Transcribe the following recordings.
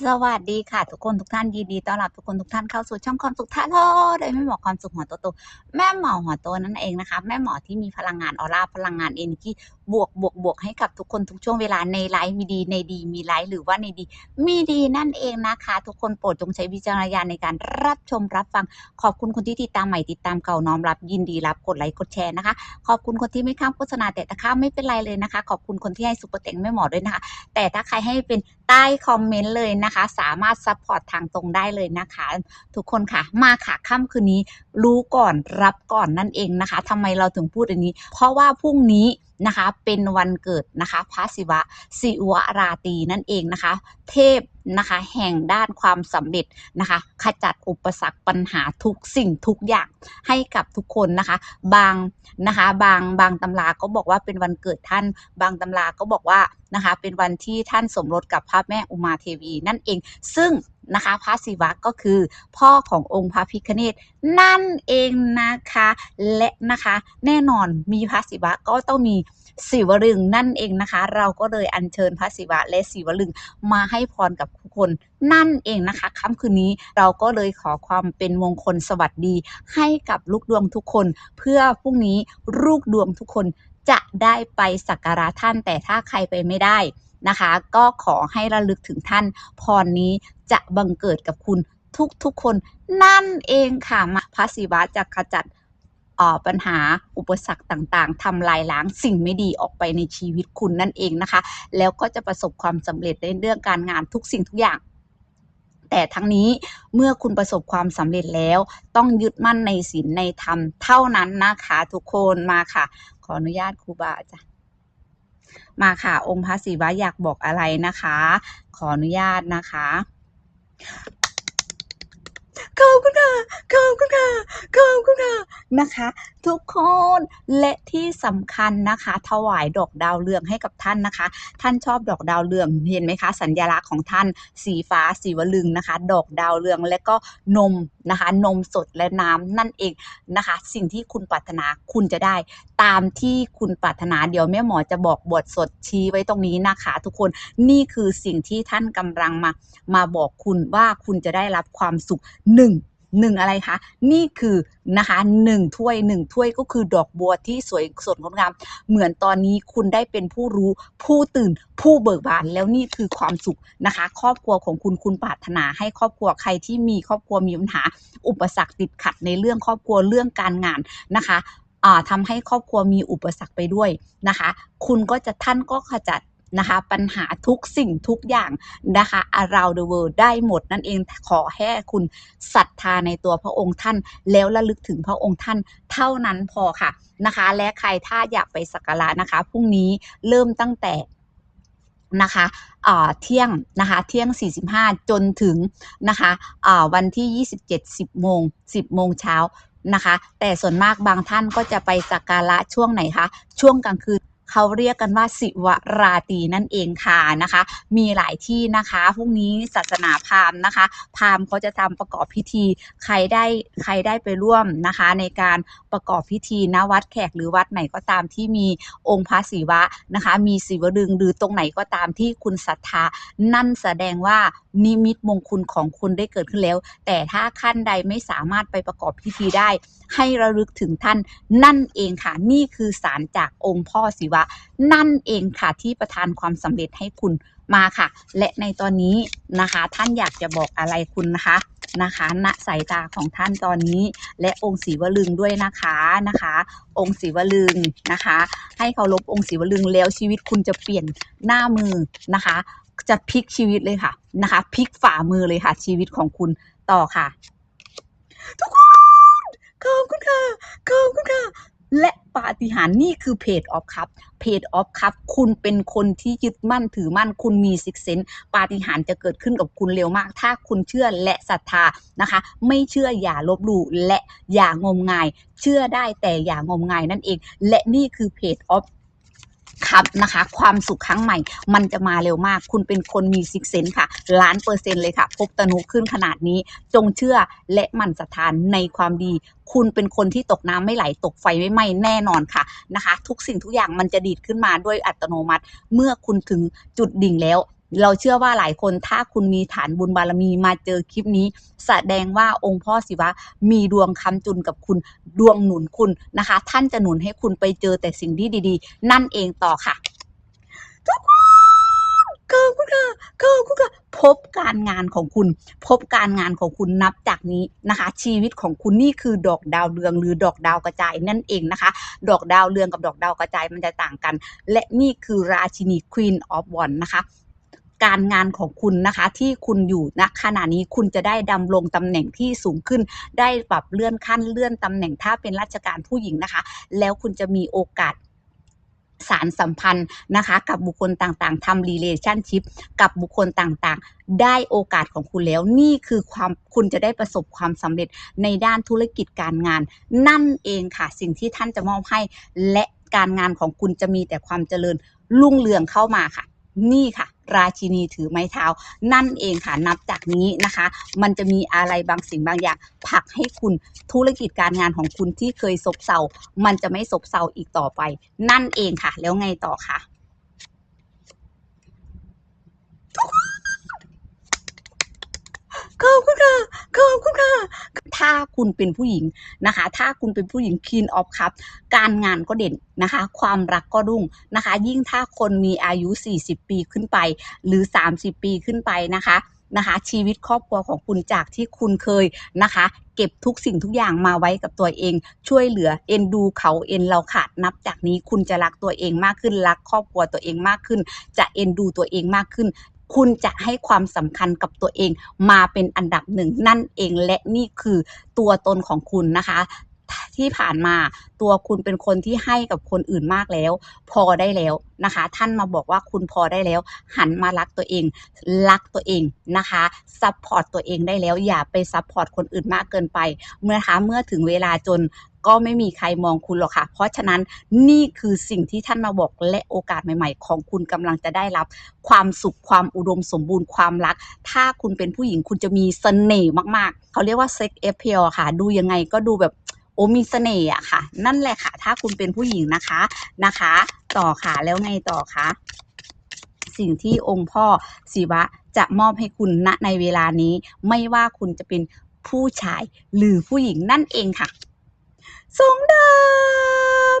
สวัสดีค่ะ ทุกคนทุกท่านยินดีต้อนรับทุกคนทุกท่านเข้าสู่ช่องความสุขท่าโลโดยแม่หมอความสุขหัวโตโตแม่หมอหัวโตนั่นเองนะคะ แม่หมอที่มีพลังงานออร่าพลังงานเอเนจีบวกบวกบวกให้กับทุกคนทุกช่วงเวลาในไลฟ์มีดีในดีมีไลฟ์หรือว่าในดีมีดีนั่นเองนะคะ ทุกคนโปรดจงใช้วิจารณญาณในการรับชมรับฟัง ขอบคุณคนที่ติดตามใหม่ติดตามเก่าน้อมรับยินดีรับกดไลค์กดแชร์นะคะ ขอบคุณคนที่ไม่ข้ามโฆษณาแต่ถ้าข้ามไม่เป็นไรเลยนะคะ ขอบคุณคนที่ให้ซุปเปอร์เต็งแม่หมอด้วยนะคะ แต่ถ้าใครให้เป็นใต้คอมเมนต์เลยนะคะ สามารถซัพพอร์ตทางตรงได้เลยนะคะ ทุกคนค่ะมาค่ะค่ำคืนนี้รู้ก่อนรับก่อนนั่นเองนะคะทำไมเราถึงพูดอันนี้ เพราะว่าพรุ่งนี้ นะคะ เป็นวันเกิดนะคะพระศิวะศิวราตีนั่นเองนะคะ เทพนะคะแห่งด้านความสำเร็จนะคะ ขจัดอุปสรรคปัญหาทุกสิ่งทุกอย่างให้กับทุกคนนะคะ บางนะคะบางบางตำราก็บอกว่าเป็นวันเกิดท่าน บางตำราก็บอกว่านะคะ เป็นวันที่ท่านสมรสกับพระแม่อุมาเทวีนั่นเอง ซึ่ง นะคะพระศิวะก็คือพ่อขององค์พระพิฆเนศนั่นเองนะคะ และนะคะแน่นอนมีพระศิวะก็ต้องมีศิวลึงนั่นเองนะคะ เราก็เลยอัญเชิญพระศิวะและศิวลึงมาให้พรกับทุกคนนั่นเองนะคะค่ำคืนนี้เราก็เลยขอความเป็นมงคลสวัสดี ให้กับลูกดวงทุกคน เพื่อพรุ่งนี้ลูกดวงทุกคนจะได้ไปสักการะท่านแต่ถ้าใครไปไม่ได้ นะคะ ก็ขอให้ระลึกถึงท่านพรนี้จะบังเกิดกับคุณทุกๆคนนั่นเองค่ะมาพระศิวะจะขจัดออปัญหาอุปสรรคต่างๆทำลายล้างสิ่งไม่ดีออกไปในชีวิตคุณนั่นเองนะคะ แล้วก็จะประสบความสำเร็จในเรื่องการงานทุกสิ่งทุกอย่าง แต่ทั้งนี้เมื่อคุณประสบความสำเร็จแล้ว ต้องยึดมั่นในศีลในธรรมเท่านั้นนะคะ ทุกคนมาค่ะ ขออนุญาตครูบาอาจารย์ มาค่ะ องค์พระศิวะอยากบอกอะไรนะคะ ขออนุญาตนะคะขอบคุณค่ะขอบคุณค่ะขอบคุณค่ะนะคะ ทุกคน และที่สำคัญนะคะ ถวายดอกดาวเรืองให้กับท่านนะคะ ท่านชอบดอกดาวเรืองเห็นไหมคะ สัญลักษณ์ของท่านสีฟ้าสีวลึงนะคะ ดอกดาวเรืองและก็นมนะคะ นมสดและน้ำนั่นเองนะคะ สิ่งที่คุณปรารถนาคุณจะได้ตามที่คุณปรารถนาเดี๋ยวแม่หมอจะบอกบทสดชี้ไว้ตรงนี้นะคะ ทุกคนนี่คือสิ่งที่ท่านกำลังมามาบอกคุณว่าคุณจะได้รับความสุขหนึ่ง หนึ่งอะไรคะ นี่คือนะคะหนึ่งถ้วยหนึ่งถ้วยก็คือดอกบัวที่สวยสดงดงาม เหมือนตอนนี้คุณได้เป็นผู้รู้ผู้ตื่นผู้เบิกบานแล้วนี่คือความสุขนะคะ ครอบครัวของคุณคุณปรารถนาให้ครอบครัวใครที่มีครอบครัวมีปัญหา อุปสรรคติดขัดในเรื่องครอบครัวเรื่องการงานนะคะอ่าทำให้ครอบครัวมีอุปสรรคไปด้วยนะคะ คุณก็จะท่านก็ขจัด นะคะปัญหาทุกสิ่งทุกอย่างนะคะ around the world ได้หมดนั่นเองขอแค่คุณศรัทธาในตัวพระองค์ท่าน แล้วระลึกถึงพระองค์ท่านเท่านั้นพอค่ะนะคะ และใครถ้าอยากไปสักการะนะคะพรุ่งนี้เริ่มตั้งแต่นะคะเที่ยงนะคะเที่ยง 45 จนถึงนะคะวันที่ 27 10โมง10 โมงเช้านะคะ แต่ส่วนมากบางท่านก็จะไปสักการะช่วงไหนคะ ช่วงกลางคืน เขาเรียกกันว่าสิวราตีนั่นเองค่ะนะคะ มีหลายที่นะคะพรุ่งนี้ศาสนาพราหมณ์นะคะ พราหมณ์เขาจะทำประกอบพิธี ใครได้ใครได้ไปร่วมนะคะ ในการประกอบพิธีณวัดแขกหรือวัดไหนก็ตามที่มีองค์พระศิวะนะคะ มีศิวดึงหรือตรงไหนก็ตามที่คุณศรัทธา นั่นแสดงว่านิมิตมงคลของคุณได้เกิดขึ้นแล้ว แต่ถ้าขั้นใดไม่สามารถไปประกอบพิธีได้ ให้ระลึกถึงท่านนั่นเองค่ะ นี่คือสารจากองค์พ่อศิวะนั่นเองค่ะที่ประทานความสำเร็จให้คุณมาค่ะ และในตอนนี้นะคะ ท่านอยากจะบอกอะไรคุณนะคะนะคะณสายตาของท่านตอนนี้ และองค์ศรีวลึงด้วยนะคะนะคะ องค์ศรีวลึงนะคะ ให้เคารพองค์ศรีวลึงแล้วชีวิตคุณจะเปลี่ยนหน้ามือนะคะ จะพลิกชีวิตเลยค่ะนะคะพลิกฝ่ามือเลยค่ะ ชีวิตของคุณต่อค่ะ ทุกคนขอบคุณค่ะขอบคุณค่ะ และปาฏิหาริย์นี่คือเพจออฟครับเพจออฟครับคุณเป็นคนที่ยึดมั่นถือมั่น คุณมีซิกเซนปาฏิหาริย์จะเกิดขึ้นกับคุณเร็วมาก ถ้าคุณเชื่อและศรัทธานะคะ ไม่เชื่ออย่าลบหลู่และอย่างมงาย เชื่อได้แต่อย่างมงายนั่นเอง และนี่คือเพจออฟ ครับนะคะ ความสุขครั้งใหม่ มันจะมาเร็วมาก คุณเป็นคนมีซิกเซนค่ะ ล้านเปอร์เซ็นต์เลยค่ะ พบตนุขึ้นขนาดนี้ จงเชื่อและมั่นศรัทานในความดี คุณเป็นคนที่ตกน้ำไม่ไหลตกไฟไม่ไหม้แน่นอนค่ะนะคะ ทุกสิ่งทุกอย่างมันจะดีดขึ้นมาด้วยอัตโนมัติ เมื่อคุณถึงจุดดิ่งแล้ว เราเชื่อว่าหลายคนถ้าคุณมีฐานบุญบารมีมาเจอคลิปนี้ แสดงว่าองค์พ่อศิวะมีดวงคำจุนกับคุณดวงหนุนคุณนะคะ ท่านจะหนุนให้คุณไปเจอแต่สิ่งที่ดี ๆ นั่นเองต่อค่ะทุกคนขอบคุณค่ะขอบคุณค่ะพบการงานของคุณ พบการงานของคุณนับจากนี้นะคะ ชีวิตของคุณนี่คือดอกดาวเรืองหรือดอกดาวกระจายนั่นเองนะคะ ดอกดาวเรืองกับดอกดาวกระจายมันจะต่างกัน และนี่คือราชินี Queen of Wands นะคะ การงานของคุณนะคะที่คุณอยู่ณขณะนี้คุณจะได้ดำรงตำแหน่งที่สูงขึ้น ได้ปรับเลื่อนขั้นเลื่อนตำแหน่งถ้าเป็นราชการผู้หญิงนะคะ แล้วคุณจะมีโอกาสสารสัมพันธ์นะคะกับบุคคลต่างๆทำ relationship กับบุคคลต่างๆ ได้โอกาสของคุณแล้วนี่คือความคุณจะได้ประสบความสำเร็จในด้านธุรกิจการงาน นั่นเองค่ะสิ่งที่ท่านจะมอบให้ และการงานของคุณจะมีแต่ความเจริญรุ่งเรืองเข้ามาค่ะ นี่ค่ะ ราชินีถือไม้เท้า นั่นเองค่ะนับจากนี้นะคะ มันจะมีอะไรบางสิ่งบางอย่างผลักให้คุณธุรกิจการงานของคุณที่เคยซบเซา มันจะไม่ซบเซาอีกต่อไป นั่นเองค่ะ แล้วไงต่อคะขอบคุณค่ะขอาคุณเป็นผู้หญิงนะคะ ถ้าคุณเป็นผู้หญิงคีนออฟครับการงานก็เด่นนะคะ ความรักก็รุ่งนะคะ ยิ่งถ้าคนมีอายุ 40 ปีขึ้นไป หรือ 30 ปีขึ้นไปนะคะนะคะชีวิตครอบครัวของคุณจากที่คุณเคยนะคะ เก็บทุกสิ่งทุกอย่างมาไว้กับตัวเอง ช่วยเหลือเอ็นดูเขาเอ็นเราขาดนับจากนี้คุณจะรักตัวเองมากขึ้นรักครอบครัวตัวเองมากขึ้น จะเอ็นดูตัวเองมากขึ้นคุณจะให้ความสำคัญกับตัวเองมาเป็นอันดับหนึ่งนั่นเองและนี่คือตัวตนของคุณนะคะที่ผ่านมาตัวคุณเป็นคนที่ให้กับคนอื่นมากแล้ว พอได้แล้วนะคะ ท่านมาบอกว่าคุณพอได้แล้ว หันมารักตัวเอง รักตัวเองนะคะซัพพอร์ตตัวเองได้แล้วอย่าไปซัพพอร์ตคนอื่นมากเกินไป เมื่อคะเมื่อถึงเวลาจน ก็ไม่มีใครมองคุณหรอกค่ะ เพราะฉะนั้นนี่คือสิ่งที่ท่านมาบอกและโอกาสใหม่ ๆ ของคุณกำลังจะได้รับ ความสุขความอุดมสมบูรณ์ความรัก ถ้าคุณเป็นผู้หญิงคุณจะมีเสน่ห์มากๆ เขาเรียกว่าเซ็กเอฟเพลค่ะ ดูยังไงก็ดูแบบโอ้มีเสน่ห์อะค่ะ นั่นแหละค่ะ ถ้าคุณเป็นผู้หญิงนะคะนะคะ ต่อค่ะแล้วไงต่อคะสิ่งที่องค์พ่อศิวะจะมอบให้คุณณในเวลานี้ ไม่ว่าคุณจะเป็นผู้ชายหรือผู้หญิงนั่นเองค่ะ สองดา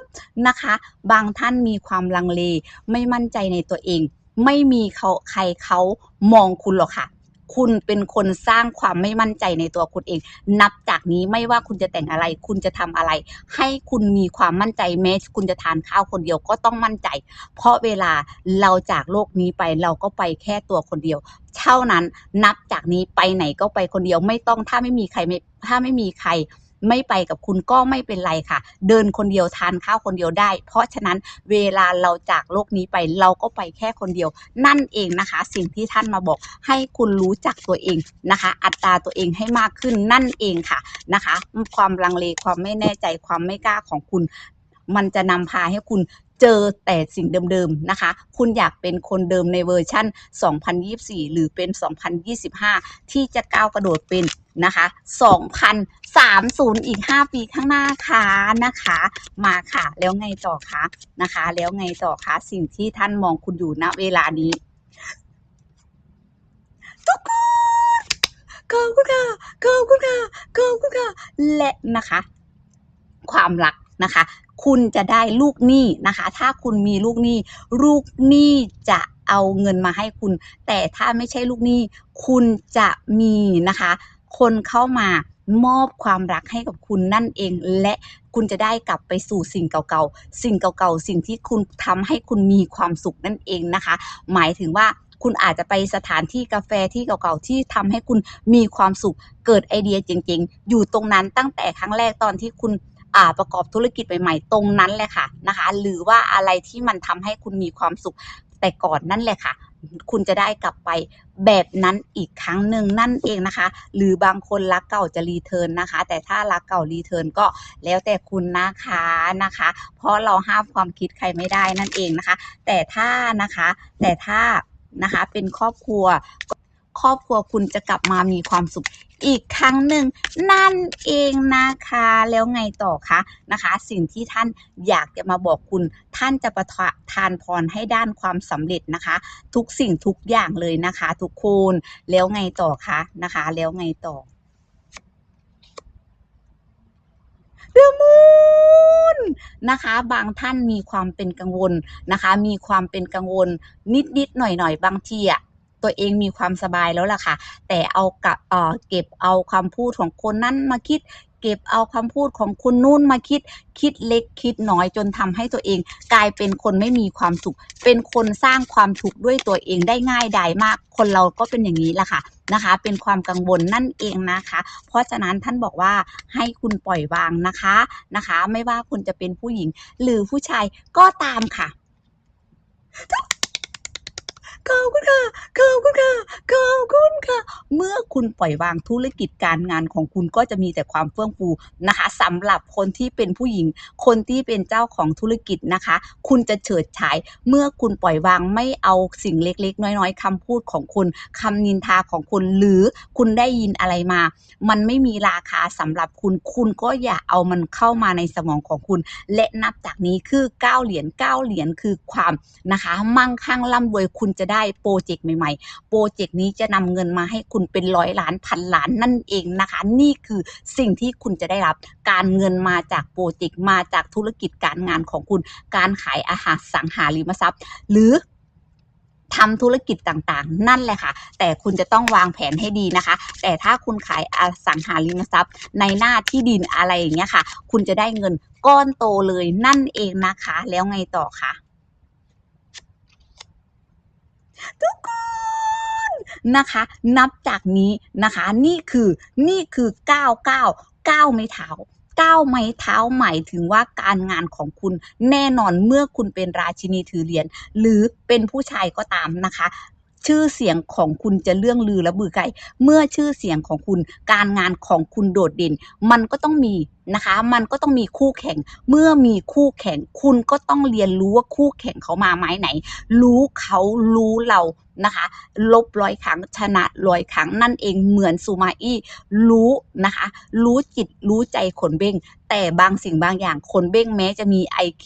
บนะคะ บางท่านมีความลังเล ไม่มั่นใจในตัวเอง ไม่มีเขาใครเขามองคุณหรอกค่ะ คุณเป็นคนสร้างความไม่มั่นใจในตัวคุณเอง นับจากนี้ไม่ว่าคุณจะแต่งอะไร คุณจะทำอะไร ให้คุณมีความมั่นใจแม้คุณจะทานข้าวคนเดียวก็ต้องมั่นใจ เพราะเวลาเราจากโลกนี้ไปเราก็ไปแค่ตัวคนเดียวเท่านั้นนับจากนี้ไปไหนก็ไปคนเดียวไม่ต้องถ้าไม่มีใครไม่ถ้าไม่มีใคร ไม่ไปกับคุณก็ไม่เป็นไรค่ะ เดินคนเดียวทานข้าวคนเดียวได้ เพราะฉะนั้นเวลาเราจากโลกนี้ไปเราก็ไปแค่คนเดียว นั่นเองนะคะ สิ่งที่ท่านมาบอกให้คุณรู้จักตัวเองนะคะ อัตราตัวเองให้มากขึ้นนั่นเองค่ะนะคะ ความลังเลความไม่แน่ใจความไม่กล้าของคุณ มันจะนำพาให้คุณเจอแต่สิ่งเดิมๆนะคะ คุณอยากเป็นคนเดิมในเวอร์ชั่น 2024 หรือเป็น 2025 ที่จะก้าวกระโดดเป็น นะคะ2030 อีก 5 ปีข้างหน้าค่ะนะคะ มาค่ะ แล้วไงต่อคะนะคะ แล้วไงต่อคะสิ่งที่ท่านมองคุณอยู่ณเวลานี้ทุกคนขอบคุณค่ะขอบคุณค่ะขอบคุณค่ะและนะคะ ความรักนะคะ คุณจะได้ลูกหนี้นะคะ ถ้าคุณมีลูกหนี้ ลูกหนี้จะเอาเงินมาให้คุณ แต่ถ้าไม่ใช่ลูกหนี้ คุณจะมีนะคะ คนเข้ามามอบความรักให้กับคุณนั่นเอง และคุณจะได้กลับไปสู่สิ่งเก่าๆ สิ่งเก่าๆ สิ่งที่คุณทำให้คุณมีความสุขนั่นเองนะคะ หมายถึงว่าคุณอาจจะไปสถานที่กาแฟที่เก่าๆ ที่ทำให้คุณมีความสุข เกิดไอเดียเจ๋งๆ อยู่ตรงนั้นตั้งแต่ครั้งแรกตอนที่คุณอ่าประกอบธุรกิจใหม่ๆ ตรงนั้นแหละค่ะนะคะ หรือว่าอะไรที่มันทำให้คุณมีความสุขแต่ก่อนนั่นแหละค่ะ คุณจะได้กลับไปแบบนั้นอีกครั้งหนึ่งนั่นเองนะคะ หรือบางคนรักเก่าจะรีเทิร์นนะคะ แต่ถ้ารักเก่ารีเทิร์นก็แล้วแต่คุณนะคะนะคะ เพราะเราห้ามความคิดใครไม่ได้นั่นเองนะคะ แต่ถ้านะคะแต่ถ้านะคะเป็นครอบครัวครอบครัวคุณจะกลับมามีความสุข อีกครั้งหนึ่งนั่นเองนะคะ แล้วไงต่อคะนะคะ สิ่งที่ท่านอยากจะมาบอกคุณ ท่านจะประทานพรให้ด้านความสำเร็จนะคะ ทุกสิ่งทุกอย่างเลยนะคะ ทุกคนแล้วไงต่อคะนะคะ แล้วไงต่อเดอะมูนนะคะ บางท่านมีความเป็นกังวลนะคะ มีความเป็นกังวลนิดๆหน่อยๆ บางทีอะ ตัวเองมีความสบายแล้วล่ะค่ะ แต่เอากับเอ่อเก็บเอาคำพูดของคนนั้นมาคิดเก็บเอาคำพูดของคนนู้นมาคิดคิดเล็กคิดน้อยจนทำให้ตัวเอง กลายเป็นคนไม่มีความสุข เป็นคนสร้างความทุกข์ด้วยตัวเองได้ง่ายดายมาก คนเราก็เป็นอย่างนี้แหละค่ะนะคะ เป็นความกังวลนั่นเองนะคะ เพราะฉะนั้นท่านบอกว่าให้คุณปล่อยวางนะคะนะคะ ไม่ว่าคุณจะเป็นผู้หญิงหรือผู้ชายก็ตามค่ะ ขอบคุณค่ะขอบคุณค่ะขอบคุณค่ะ เมื่อคุณปล่อยวางธุรกิจการงานของคุณก็จะมีแต่ความเฟื่องฟูนะคะสำหรับคนที่เป็นผู้หญิง คนที่เป็นเจ้าของธุรกิจนะคะ คุณจะเฉิดฉาย เมื่อคุณปล่อยวางไม่เอาสิ่งเล็กๆ น้อยๆคำพูดของคุณคำนินทาของคุณหรือคุณได้ยินอะไรมา มันไม่มีราคาสำหรับคุณ คุณก็อย่าเอามันเข้ามาในสมองของคุณ และนับจากนี้คือ9เหรียญ9เหรียญคือความนะคะ มั่งคั่งร่ำรวยคุณจะได้โปรเจกต์ใหม่ๆ โปรเจกต์นี้จะนำเงินมาให้คุณเป็นร้อยล้านพันล้านนั่นเองนะคะ นี่คือสิ่งที่คุณจะได้รับการเงินมาจากโปรเจกต์มาจากธุรกิจการงานของคุณ การขายอาหารสังหาริมทรัพย์ หรือทำธุรกิจต่างๆ นั่นแหละค่ะ แต่คุณจะต้องวางแผนให้ดีนะคะ แต่ถ้าคุณขายอสังหาริมทรัพย์ ในหน้าที่ดินอะไรอย่างเงี้ยค่ะ คุณจะได้เงินก้อนโตเลยนั่นเองนะคะ แล้วไงต่อคะ ทุกค นะคะ นับจากนี้นะคะ นี่คือนี่คือก้าวก้าวก้าไม้เท้าก้าวไม้เท้าหมายถึงว่าการงานของคุณแน่นอนเมื่อคุณเป็นราชินีถือเหรียญหรือเป็นผู้ชายก็ตามนะคะ ชื่อเสียงของคุณจะเรื่องลือและบือไก่เมื่อชื่อเสียงของคุณการงานของคุณโดดเด่น มันก็ต้องมีนะคะ มันก็ต้องมีคู่แข่ง เมื่อมีคู่แข่ง คุณก็ต้องเรียนรู้ว่าคู่แข่งเขามาไม้ไหน รู้เขารู้เรานะคะ ลบร้อยครั้งชนะร้อยครั้งนั่นเองเหมือนซูมาอี้รู้นะคะ รู้จิตรู้ใจขนเบ้ง แต่บางสิ่งบางอย่างขนเบ้งแม้จะมี IQ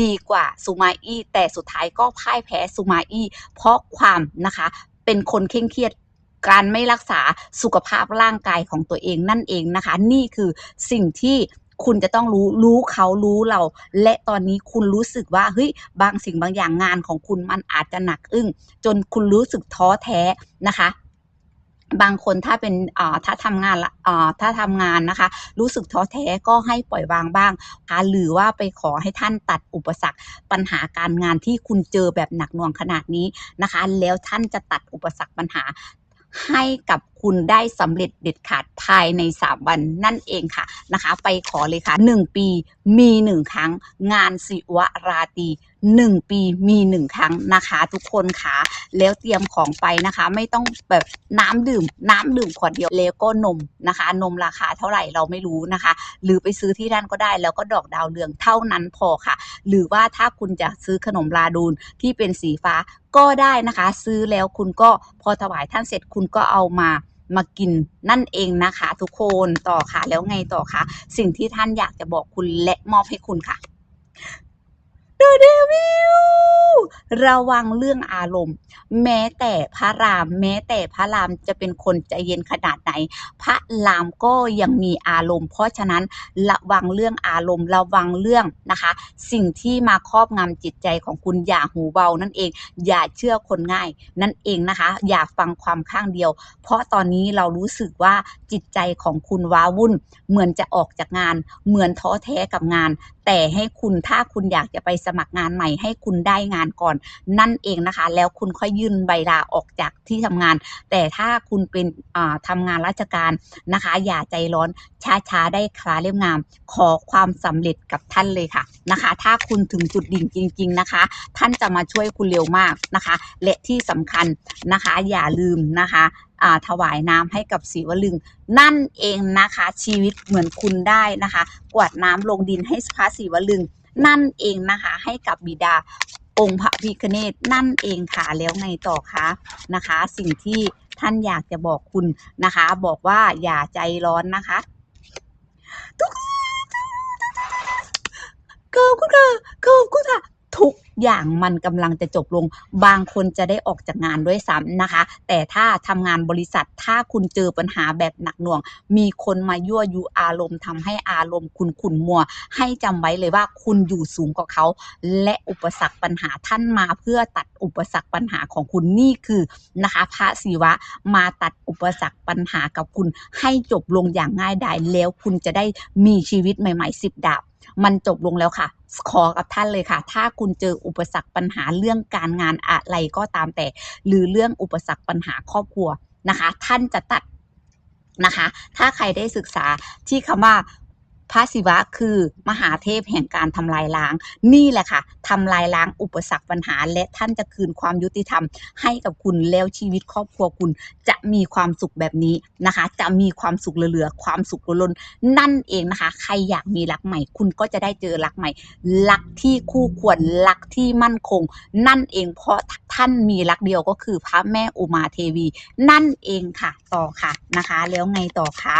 ดีกว่าซูมาอี้แต่สุดท้ายก็พ่ายแพ้ซูมาอี้เพราะความนะคะเป็นคนเคร่งเครียด การไม่รักษาสุขภาพร่างกายของตัวเองนั่นเองนะคะ นี่คือสิ่งที่คุณจะต้องรู้รู้เขารู้เรา และตอนนี้คุณรู้สึกว่าเฮ้ยบางสิ่งบางอย่างงานของคุณมันอาจจะหนักอึ้ง จนคุณรู้สึกท้อแท้นะคะบางคนถ้าเป็นอ่าถ้าทำงานอ่าถ้าทำงานนะคะ รู้สึกท้อแท้ก็ให้ปล่อยวางบ้างคะหรือว่าไปขอให้ท่านตัดอุปสรรค ปัญหาการงานที่คุณเจอแบบหนักหน่วงขนาดนี้นะคะ แล้วท่านจะตัดอุปสรรคปัญหา ให้กับคุณได้สำเร็จเด็ดขาดภายใน 3 วันนั่นเองค่ะนะคะ ไปขอเลยค่ะ 1 ปีมี 1 ครั้ง งานศิวราตี1 ปีมี 1 ครั้งนะคะ ทุกคนค่ะแล้วเตรียมของไปนะคะ ไม่ต้องแบบน้ำดื่ม น้ำดื่มขวดเดียวแล้วก็นมนะคะ นมราคาเท่าไหร่เราไม่รู้นะคะ หรือไปซื้อที่นั่นก็ได้แล้วก็ดอกดาวเรืองเท่านั้นพอค่ะ หรือว่าถ้าคุณจะซื้อขนมลาดูนที่เป็นสีฟ้าก็ได้นะคะ ซื้อแล้วคุณก็พอถวายท่านเสร็จคุณก็เอามา มากินนั่นเองนะคะ ทุกคนต่อค่ะแล้วไงต่อคะสิ่งที่ท่านอยากจะบอกคุณและมอบให้คุณค่ะ The Devil ระวังเรื่องอารมณ์ แม้แต่พระราม แม้แต่พระรามจะเป็นคนใจเย็นขนาดไหน พระรามก็ยังมีอารมณ์ เพราะฉะนั้นระวังเรื่องอารมณ์ระวังเรื่องนะคะ สิ่งที่มาครอบงำจิตใจของคุณอย่าหูเบานั่นเอง อย่าเชื่อคนง่าย นั่นเองนะคะ อย่าฟังความข้างเดียว เพราะตอนนี้เรารู้สึกว่าจิตใจของคุณว้าวุ่น เหมือนจะออกจากงาน เหมือนท้อแท้กับงาน แต่ให้คุณถ้าคุณอยากจะไปสมัครงานใหม่ ให้คุณได้งานก่อน นั่นเองนะคะ แล้วคุณค่อยยื่นใบลาออกจากที่ทำงาน แต่ถ้าคุณเป็นอ่าทำงานราชการนะคะ อย่าใจร้อนช้าๆได้คลาเล่มงาม ขอความสำเร็จกับท่านเลยค่ะนะคะ ถ้าคุณถึงจุดดิ่งจริง ๆนะคะ ท่านจะมาช่วยคุณเร็วมากนะคะ และที่สำคัญนะคะ อย่าลืมนะคะถวายน้ำให้กับศิวลึง นั่นเองนะคะ ชีวิตเหมือนคุณได้นะคะ กวาดน้ำลงดินให้พระศิวลึง นั่นเองนะคะให้กับบิดาองค์พระพิคเนตนั่นเองค่ะแล้วไงต่อคะนะคะ สิ่งที่ท่านอยากจะบอกคุณนะคะ บอกว่าอย่าใจร้อนนะคะทุกขอบคุณค่ะขอบคุณค่ะ ทุกอย่างมันกำลังจะจบลง บางคนจะได้ออกจากงานด้วยซ้ำนะคะ แต่ถ้าทำงานบริษัทถ้าคุณเจอปัญหาแบบหนักหน่วง มีคนมายั่วยุอารมณ์ทำให้อารมณ์คุณขุ่นมัว ให้จำไว้เลยว่าคุณอยู่สูงกว่าเขา และอุปสรรคปัญหาท่านมาเพื่อตัดอุปสรรคปัญหาของคุณนี่คือนะคะ พระศิวะมาตัดอุปสรรคปัญหากับคุณ ให้จบลงอย่างง่ายดายแล้วคุณจะได้มีชีวิตใหม่ๆสิบดาบมันจบลงแล้วค่ะ ขอกับท่านเลยค่ะ ถ้าคุณเจออุปสรรคปัญหาเรื่องการงานอะไรก็ตามแต่ หรือเรื่องอุปสรรคปัญหาครอบครัวนะคะ ท่านจะตัดนะคะ ถ้าใครได้ศึกษาที่คำว่า พระศิวะคือมหาเทพแห่งการทำลายล้าง นี่แหละค่ะทำลายล้างอุปสรรคปัญหา และท่านจะคืนความยุติธรรม ให้กับคุณแล้วชีวิตครอบครัวคุณจะมีความสุขแบบนี้นะคะ จะมีความสุขเหลือๆความสุขล้นนั่นเองนะคะ ใครอยากมีรักใหม่ คุณก็จะได้เจอรักใหม่รักที่คู่ควรรักที่มั่นคง นั่นเองเพราะท่านมีรักเดียวก็คือพระแม่อุมาเทวี นั่นเองค่ะต่อค่ะนะคะ แล้วไงต่อคะ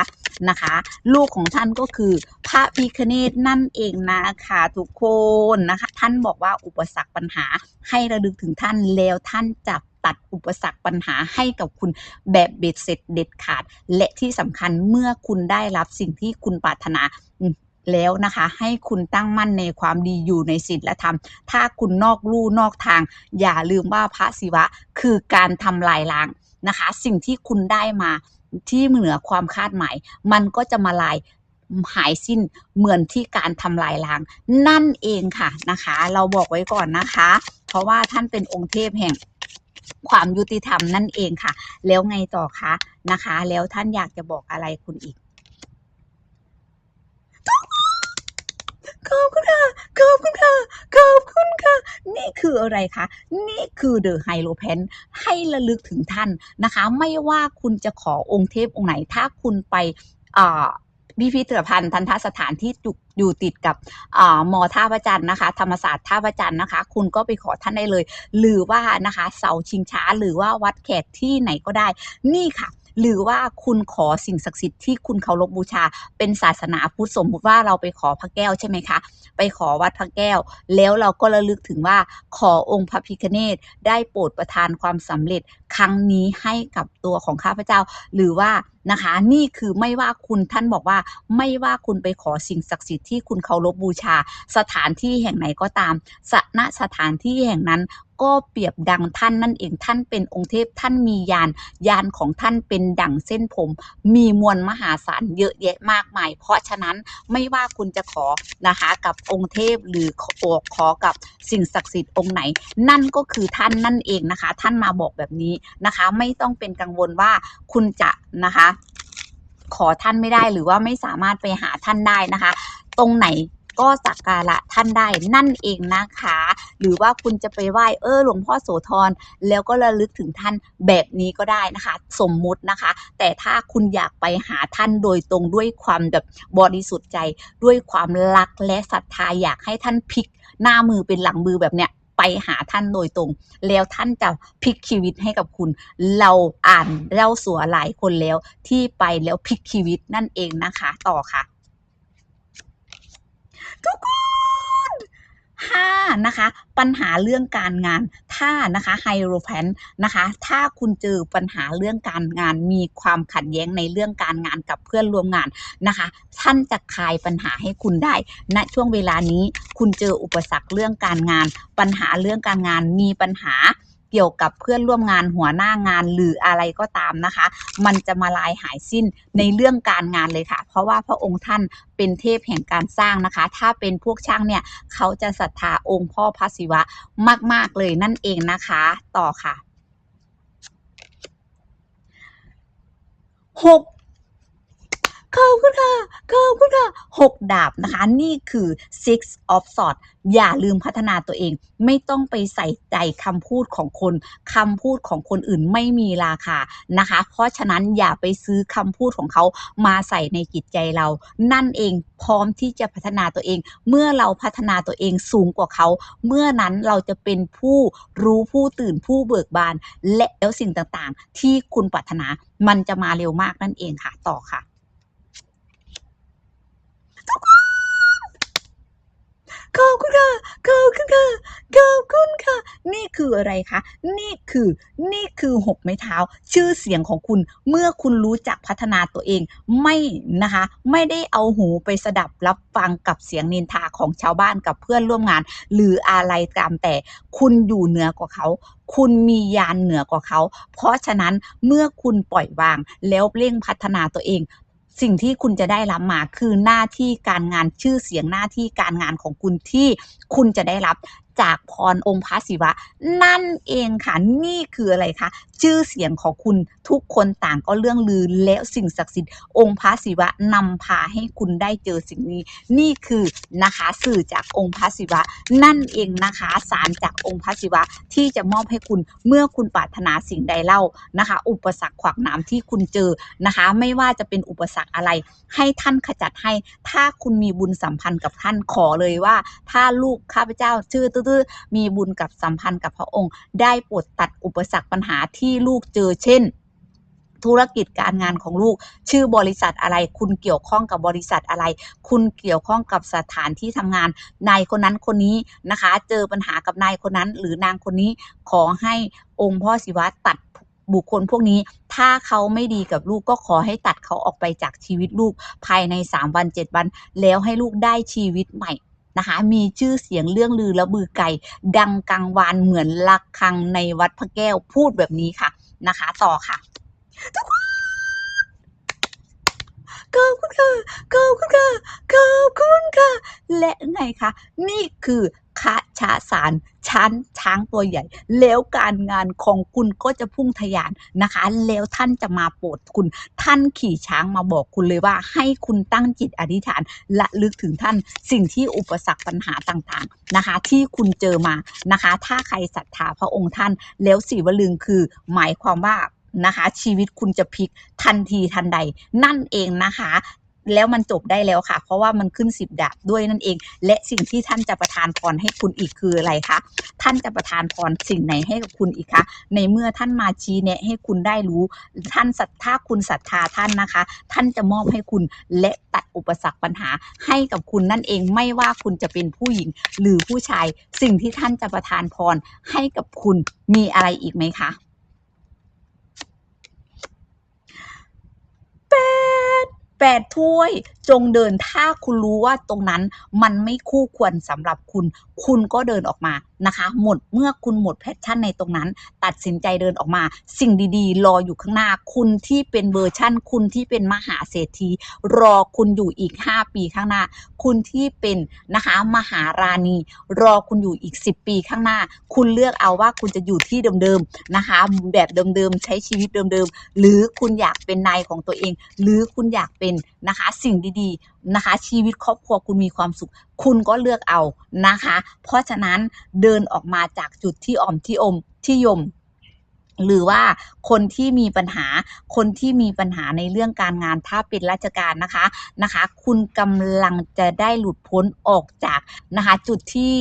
นะคะ ลูกของท่านก็คือพระพิคเนตนั่นเองนะคะทุกคนนะคะ ท่านบอกว่าอุปสรรคปัญหาให้ระลึกถึงท่านแล้วท่านจะตัดอุปสรรคปัญหาให้กับคุณแบบเบ็ดเสร็จเด็ดขาด และที่สำคัญเมื่อคุณได้รับสิ่งที่คุณปรารถนาแล้วนะคะ ให้คุณตั้งมั่นในความดีอยู่ในศีละธรรม ถ้าคุณนอกลู่นอกทาง อย่าลืมว่าพระศิวะคือการทำลายล้างนะคะ สิ่งที่คุณได้มา ที่เหนือความคาดหมาย มันก็จะมาลายหายสิ้นเหมือนที่การทำลายล้าง นั่นเองค่ะนะคะ เราบอกไว้ก่อนนะคะ เพราะว่าท่านเป็นองค์เทพแห่งความยุติธรรมนั่นเองค่ะ แล้วไงต่อคะนะคะ แล้วท่านอยากจะบอกอะไรคุณอีก ขอบคุณค่ะ ขอบคุณค่ะ ขอบคุณค่ะ นี่คืออะไรคะ นี่คือเดอะไฮโลแพนให้ระลึกถึงท่านนะคะ ไม่ว่าคุณจะขอองค์เทพองค์ไหน ถ้าคุณไปพิพิธภัณฑ์ทันทสถานที่อยู่ติดกับอมอท่าพระจันทร์นะคะ ธรรมศาสตร์ท่าพระจันทร์นะคะ คุณก็ไปขอท่านได้เลย หรือว่านะคะ เสาชิงช้าหรือว่าวัดแขกที่ไหนก็ได้ นี่ค่ะ หรือว่าคุณขอสิ่งศักดิ์สิทธิ์ที่คุณเคารพบูชา เป็นศาสนาพุทธสมมุติว่าเราไปขอพระแก้วใช่ไหมคะ ไปขอวัดพระแก้ว แล้วเราก็ระลึกถึงว่าขอองค์พระพิฆเนศได้โปรดประทานความสำเร็จครั้งนี้ให้กับตัวของข้าพเจ้า หรือว่านะคะนี่คือไม่ว่าคุณท่านบอกว่าไม่ว่าคุณไปขอสิ่งศักดิ์สิทธิ์ที่คุณเคารพบูชา สถานที่แห่งไหนก็ตามสณสถานที่แห่งนั้นก็เปรียบดังท่านนั่นเองท่านเป็นองค์เทพท่านมียานยานของท่านเป็นดั่งเส้นผม มีมวลมหาศาลเยอะแยะมากมาย เพราะฉะนั้นไม่ว่าคุณจะขอนะคะกับองค์เทพหรือขอขอกับสิ่งศักดิ์สิทธิ์องค์ไหน นั่นก็คือท่านนั่นเองนะคะ ท่านมาบอกแบบนี้นะคะ ไม่ต้องเป็นกังวลว่าคุณจะนะคะ ขอท่านไม่ได้หรือว่าไม่สามารถไปหาท่านได้นะคะ ตรงไหนก็สักการะท่านได้นั่นเองนะคะ หรือว่าคุณจะไปไหว้เออหลวงพ่อโสธรแล้วก็ระลึกถึงท่านแบบนี้ก็ได้นะคะ สมมุตินะคะ แต่ถ้าคุณอยากไปหาท่านโดยตรงด้วยความแบบบริสุทธิ์ใจ ด้วยความรักและศรัทธาอยากให้ท่านพลิกหน้ามือเป็นหลังมือแบบเนี้ย ไปหาท่านโดยตรง แล้วท่านจะพลิกชีวิตให้กับคุณ เราอ่านเล่าสัวหลายคนแล้วที่ไปแล้วพลิกชีวิตนั่นเองนะคะ ต่อค่ะ ทุกคนห้านะคะ ปัญหาเรื่องการงาน ถ้านะคะไฮโรแพนนะคะ ถ้าคุณเจอปัญหาเรื่องการงาน มีความขัดแย้งในเรื่องการงานกับเพื่อนร่วมงานนะคะ ท่านจะคลายปัญหาให้คุณได้ณช่วงเวลานี้ คุณเจออุปสรรคเรื่องการงาน ปัญหาเรื่องการงานมีปัญหาเกี่ยวกับเพื่อนร่วมงานหัวหน้างานหรืออะไรก็ตามนะคะ มันจะมาลายหายสิ้นในเรื่องการงานเลยค่ะ เพราะว่าพระองค์ท่านเป็นเทพแห่งการสร้างนะคะ ถ้าเป็นพวกช่างเนี่ย เขาจะศรัทธาองค์พ่อพระศิวะมาก ๆ เลยนั่นเองนะคะ ต่อค่ะหก ขอบคุณค่ะค่ะขอบคุณค่ะหกดาบนะคะ นี่คือ six of swords อย่าลืมพัฒนาตัวเอง ไม่ต้องไปใส่ใจคำพูดของคนคำพูดของคนอื่นไม่มีราคานะคะ เพราะฉะนั้นอย่าไปซื้อคำพูดของเขามาใส่ในจิตใจเรา นั่นเองพร้อมที่จะพัฒนาตัวเอง เมื่อเราพัฒนาตัวเองสูงกว่าเขา เมื่อนั้นเราจะเป็นผู้รู้ผู้ตื่นผู้เบิกบาน และแล้วสิ่งต่างๆ ที่คุณปรารถนามันจะมาเร็วมากนั่นเองค่ะต่อค่ะ ขอบคุณค่ะขอบคุณค่ะขอบคุณค่ะ นี่คืออะไรคะ นี่คือ นี่คือหกไม้เท้า ชื่อเสียงของคุณ เมื่อคุณรู้จักพัฒนาตัวเอง ไม่นะคะ ไม่ได้เอาหูไปสดับรับฟังกับเสียงนินทาของชาวบ้านกับเพื่อนร่วมงาน หรืออะไรตามแต่ คุณอยู่เหนือกว่าเขาคุณมียานเหนือกว่าเขา เพราะฉะนั้นเมื่อคุณปล่อยวางแล้วเร่งพัฒนาตัวเอง สิ่งที่คุณจะได้รับมาคือหน้าที่การงานชื่อเสียงหน้าที่การงานของคุณที่คุณจะได้รับ จากพรองค์พระศิวะ นั่นเองค่ะ นี่คืออะไรคะ ชื่อเสียงของคุณทุกคนต่างก็เรื่องลือแล้วสิ่งศักดิ์สิทธิ์องค์พระศิวะนำพาให้คุณได้เจอสิ่งนี้ นี่คือนะคะสื่อจากองค์พระศิวะ นั่นเองนะคะสารจากองค์พระศิวะที่จะมอบให้คุณเมื่อคุณปรารถนาสิ่งใดเล่านะคะ อุปสรรคขวากหนามที่คุณเจอนะคะ ไม่ว่าจะเป็นอุปสรรคอะไร ให้ท่านขจัดให้ ถ้าคุณมีบุญสัมพันธ์กับท่านขอเลยว่า ถ้าลูกข้าพเจ้าชื่อตื้อๆมีบุญกับสัมพันธ์กับพระองค์ ได้โปรดตัดอุปสรรคปัญหาที่ลูกเจอเช่น ธุรกิจการงานของลูก ชื่อบริษัทอะไร คุณเกี่ยวข้องกับบริษัทอะไร คุณเกี่ยวข้องกับสถานที่ทำงานนายคนนั้นคนนี้นะคะ เจอปัญหากับนายคนนั้น หรือนางคนนี้ขอให้องค์พ่อศิวะตัดบุคคลพวกนี้ถ้าเขาไม่ดีกับลูกก็ขอให้ตัดเขาออกไปจากชีวิตลูกภายใน 3 วัน 7 วัน แล้วให้ลูกได้ชีวิตใหม่ นะคะ มีชื่อเสียงเรื่องลือและบือไก่ดังกังวานเหมือนระฆังในวัดพระแก้วพูดแบบนี้ค่ะนะคะ ต่อค่ะขอบคุณค่ะขอบคุณค่ะขอบคุณค่ะ และไงคะ นี่คือ คะชาสารชั้นช้างตัวใหญ่ แล้วการงานของคุณก็จะพุ่งทะยานนะคะ แล้วท่านจะมาโปรดคุณ ท่านขี่ช้างมาบอกคุณเลยว่า ให้คุณตั้งจิตอธิษฐานและลึกถึงท่านสิ่งที่อุปสรรคปัญหาต่างๆนะคะ ที่คุณเจอมานะคะ ถ้าใครศรัทธาพระองค์ท่าน แล้วสีวลึงคือหมายความว่านะคะชีวิตคุณจะพลิกทันทีทันใดนั่นเองนะคะ แล้วมันจบได้แล้วค่ะ เพราะว่ามันขึ้นสิบดาบด้วยนั่นเอง และสิ่งที่ท่านจะประทานพรให้คุณอีกคืออะไรคะท่านจะประทานพรสิ่งไหนให้กับคุณอีกคะในเมื่อท่านมาชี้แนะให้คุณได้รู้ ท่านศรัทธาคุณศรัทธาท่านนะคะ ท่านจะมอบให้คุณและตัดอุปสรรคปัญหาให้กับคุณนั่นเองไม่ว่าคุณจะเป็นผู้หญิงหรือผู้ชาย สิ่งที่ท่านจะประทานพรให้กับคุณมีอะไรอีกไหมคะ แปด แปดถ้วย จงเดินถ้าคุณรู้ว่าตรงนั้นมันไม่คู่ควรสำหรับคุณ คุณก็เดินออกมานะคะ หมดเมื่อคุณหมดแพชชั่นในตรงนั้น ตัดสินใจเดินออกมา สิ่งดีๆ รออยู่ข้างหน้า คุณที่เป็นเวอร์ชั่น คุณที่เป็นมหาเศรษฐีรอคุณอยู่อีก 5 ปีข้างหน้า คุณที่เป็นนะคะ มหาราณี รอคุณอยู่อีก 10 ปีข้างหน้า คุณเลือกเอาว่าคุณจะอยู่ที่เดิมๆนะคะ แบบเดิมๆใช้ชีวิตเดิมๆหรือคุณอยากเป็นนายของตัวเอง หรือคุณอยากเป็นนะคะสิ่งดีๆนะคะ ชีวิตครอบครัวคุณมีความสุข คุณก็เลือกเอานะคะ เพราะฉะนั้นเดินออกมาจากจุดที่อ่อมที่อมที่ยมหรือว่าคนที่มีปัญหาคนที่มีปัญหาในเรื่องการงานถ้าเป็นราชการนะคะนะคะ คุณกำลังจะได้หลุดพ้นออกจากนะคะ จุดที่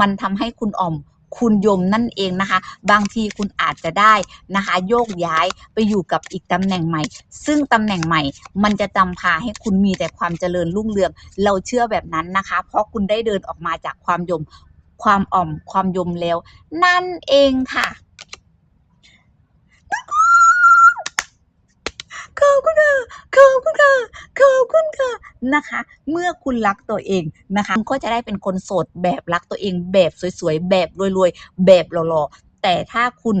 มันทำให้คุณอ่อม คุณยมนั่นเองนะคะ บางทีคุณอาจจะได้นะคะ โยกย้ายไปอยู่กับอีกตำแหน่งใหม่ ซึ่งตำแหน่งใหม่ มันจะนำพาให้คุณมีแต่ความเจริญรุ่งเรือง เราเชื่อแบบนั้นนะคะ เพราะคุณได้เดินออกมาจากความยม ความอ่อม ความยมแล้ว นั่นเองค่ะ ขอบคุณค่ะขอบคุณค่ะขอบคุณค่ะนะคะ เมื่อคุณรักตัวเองนะคะก็จะได้เป็นคนโสดแบบรักตัวเอง แบบสวยๆ แบบรวยๆ แบบหล่อๆ แต่ถ้าคุณ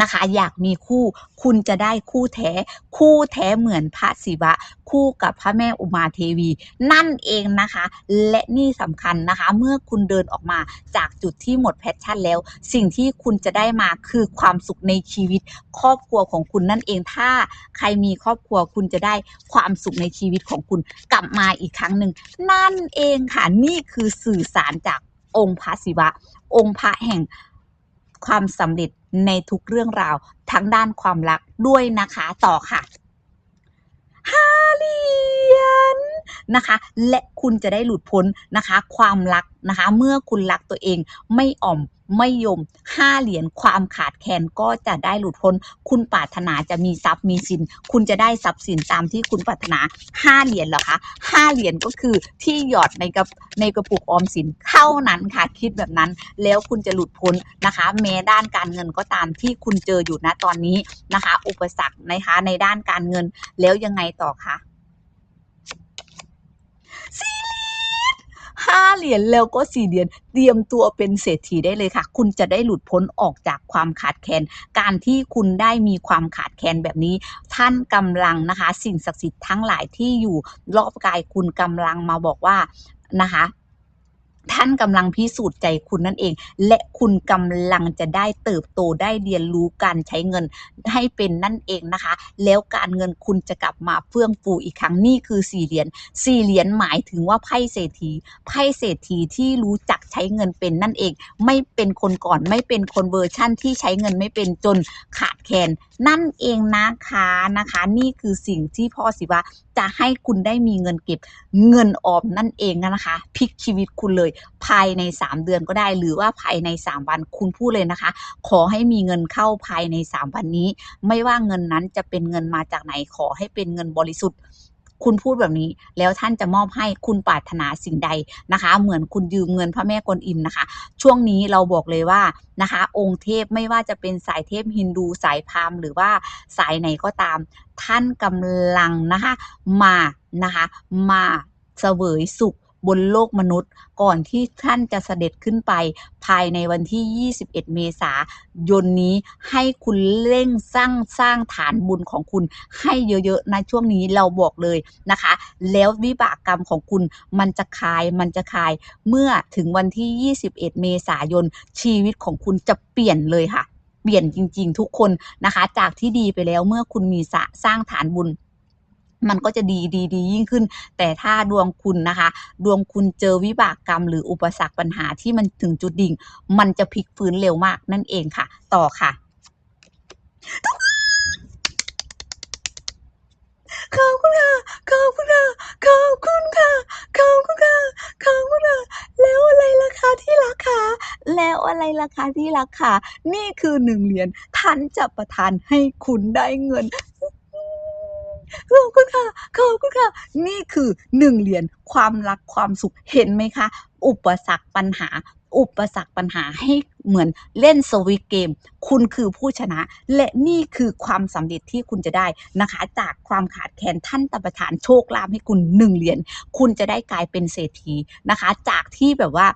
นะคะ อยากมีคู่คุณจะได้คู่แท้ คู่แท้เหมือนพระศิวะ คู่กับพระแม่อุมาเทวี นั่นเองนะคะ และนี่สำคัญนะคะ เมื่อคุณเดินออกมาจากจุดที่หมดแพชชั่นแล้ว สิ่งที่คุณจะได้มาคือความสุขในชีวิต ครอบครัวของคุณนั่นเองถ้าใครมีครอบครัวคุณจะได้ความสุขในชีวิตของคุณกลับมาอีกครั้งหนึ่งนั่นเองค่ะนี่คือสื่อสารจากองค์พระศิวะ องค์พระแห่งความสำเร็จ ในทุกเรื่องราวทั้งด้านความรักด้วยนะคะ ต่อค่ะ ฮาเหรียญ นะคะ และคุณจะได้หลุดพ้นนะคะ ความรักนะคะ เมื่อคุณรักตัวเองไม่อ่อมไม่ยมห้าเหรียญความขาดแคลนก็จะได้หลุดพ้น คุณปรารถนาจะมีทรัพย์มีสิน คุณจะได้ทรัพย์สินตามที่คุณปรารถนาห้าเหรียญเหรอคะห้าเหรียญก็คือที่หยอดในกระในกระปุกออมสินเท่านั้นค่ะคิดแบบนั้น แล้วคุณจะหลุดพ้นนะคะ แม้ด้านการเงินก็ตามที่คุณเจออยู่นะตอนนี้นะคะ อุปสรรคนะคะในด้านการเงินแล้วยังไงต่อคะ 5 เหรียญแล้วก็ 4 เหรียญเตรียมตัวเป็นเศรษฐีได้เลยค่ะ คุณจะได้หลุดพ้นออกจากความขาดแคลนการที่คุณได้มีความขาดแคลนแบบนี้ ท่านกำลังนะคะ สิ่งศักดิ์สิทธิ์ทั้งหลายที่อยู่รอบกายคุณกำลังมาบอกว่านะคะ ท่านกำลังพิสูจน์ใจคุณนั่นเอง และคุณกำลังจะได้เติบโตได้เรียนรู้การใช้เงินให้เป็นนั่นเองนะคะ แล้วการเงินคุณจะกลับมาเฟื่องฟูอีกครั้งนี่คือสี่เหรียญสี่เหรียญหมายถึงว่าไพ่เศรษฐีไพ่เศรษฐีที่รู้จักใช้เงินเป็นนั่นเอง ไม่เป็นคนก่อนไม่เป็นคนเวอร์ชั่นที่ใช้เงินไม่เป็นจนขาดแคลนนั่นเองนะคะนะคะ นี่คือสิ่งที่พ่อสิวะจะให้คุณได้มีเงินเก็บเงินออมนั่นเองนะคะพลิกชีวิตคุณเลยภายใน 3 เดือนก็ได้ หรือว่าภายใน 3 วันคุณพูดเลยนะคะ ขอให้มีเงินเข้าภายใน 3 วันนี้ ไม่ว่าเงินนั้นจะเป็นเงินมาจากไหนขอให้เป็นเงินบริสุทธิ์ คุณพูดแบบนี้ แล้วท่านจะมอบให้คุณปรารถนาสิ่งใดนะคะ เหมือนคุณยืมเงินพระแม่กวนอิมนะคะ ช่วงนี้เราบอกเลยว่านะคะ องค์เทพไม่ว่าจะเป็นสายเทพฮินดูสายพราหมณ์หรือว่าสายไหนก็ตาม ท่านกำลังนะคะมานะคะมาเสวยสุข บนโลกมนุษย์ ก่อนที่ท่านจะเสด็จขึ้นไป ภายในวันที่ 21 เมษายนนี้ให้คุณเร่งสร้างสร้างฐานบุญของคุณให้เยอะๆนะช่วงนี้เราบอกเลยนะคะ แล้ววิบากกรรมของคุณมันจะคลายมันจะคลาย เมื่อถึงวันที่ 21 เมษายนชีวิตของคุณจะเปลี่ยนเลยค่ะ เปลี่ยนจริง ๆ ทุกคนนะคะ จากที่ดีไปแล้วเมื่อคุณมีสะสร้างฐานบุญ มันก็จะดีดีดียิ่งขึ้น แต่ถ้าดวงคุณนะคะ ดวงคุณเจอวิบากกรรม หรืออุปสรรคปัญหาที่มันถึงจุดดิ่ง มันจะพลิกฟื้นเร็วมากนั่นเองค่ะ ต่อค่ะขอบคุณค่ะขอบคุณค่ะขอบคุณค่ะขอบคุณค่ะขอบคุณค่ะแล้วอะไรล่ะคะที่รักคะแล้วอะไรล่ะคะที่รักคะนี่คือหนึ่งเหรียญท่านจะประทานให้คุณได้เงิน ขอบคุณค่ะขอบคุณค่ะ นี่คือหนึ่งเหรียญความรักความสุขเห็นไหมคะ อุปสรรคปัญหา อุปสรรคปัญหาให้เหมือนเล่นสวิตเกม คุณคือผู้ชนะ และนี่คือความสำเร็จที่คุณจะได้นะคะ จากความขาดแคลนท่านตประทานโชคลาภให้คุณหนึ่งเหรียญคุณจะได้กลายเป็นเศรษฐีนะคะ จากที่แบบว่า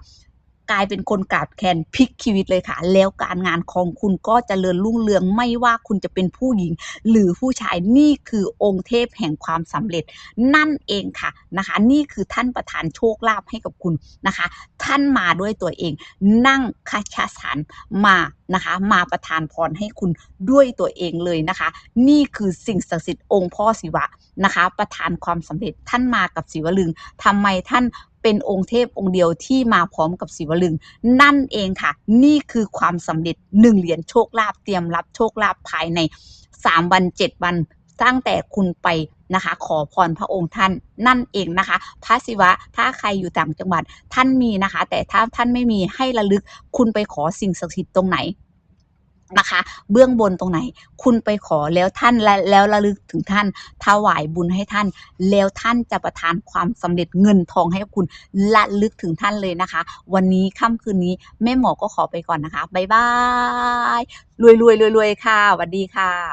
กลายเป็นคนกาดแคนพลิกชีวิตเลยค่ะ แล้วการงานของคุณก็จเจริญรุ่งเรืองไม่ว่าคุณจะเป็นผู้หญิง หรือผู้ชายนี่คือองค์เทพแห่งความสำเร็จ นั่นเองค่ะนะคะ นี่คือท่านประทานโชคลาภให้กับคุณนะคะ ท่านมาด้วยตัวเอง นั่งคาชาสานมานะคะ มาประทานพรให้คุณด้วยตัวเองเลยนะคะ นี่คือสิ่งศักดิ์สิทธิ์องค์พ่อศิวะนะคะ ประทานความสำเร็จท่านมากับศิวลึงทำไมท่าน เป็นองค์เทพองค์เดียวที่มาพร้อมกับศิวลึง นั่นเองค่ะ นี่คือความสำเร็จหนึ่งเหรียญโชคลาภเตรียมรับโชคลาภภายใน 3 วัน 7 วันตั้งแต่คุณไปนะคะ ขอพรพระองค์ท่านนั่นเองนะคะ พระศิวะถ้าใครอยู่ต่างจังหวัดท่านมีนะคะ แต่ถ้าท่านไม่มีให้ระลึกคุณไปขอสิ่งศักดิ์สิทธิ์ตรงไหน นะคะ เบื้องบนตรงไหน คุณไปขอแล้วท่านแล,แล้วระลึกถึงท่านถวายบุญให้ท่าน แล้วท่านจะประทานความสำเร็จเงินทองให้กับคุณระลึกถึงท่านเลยนะคะ วันนี้ค่ำคืนนี้แม่หมอก็ขอไปก่อนนะคะบ๊ายบายรวยรวยรวยรวยๆค่ะสวัสดีค่ะ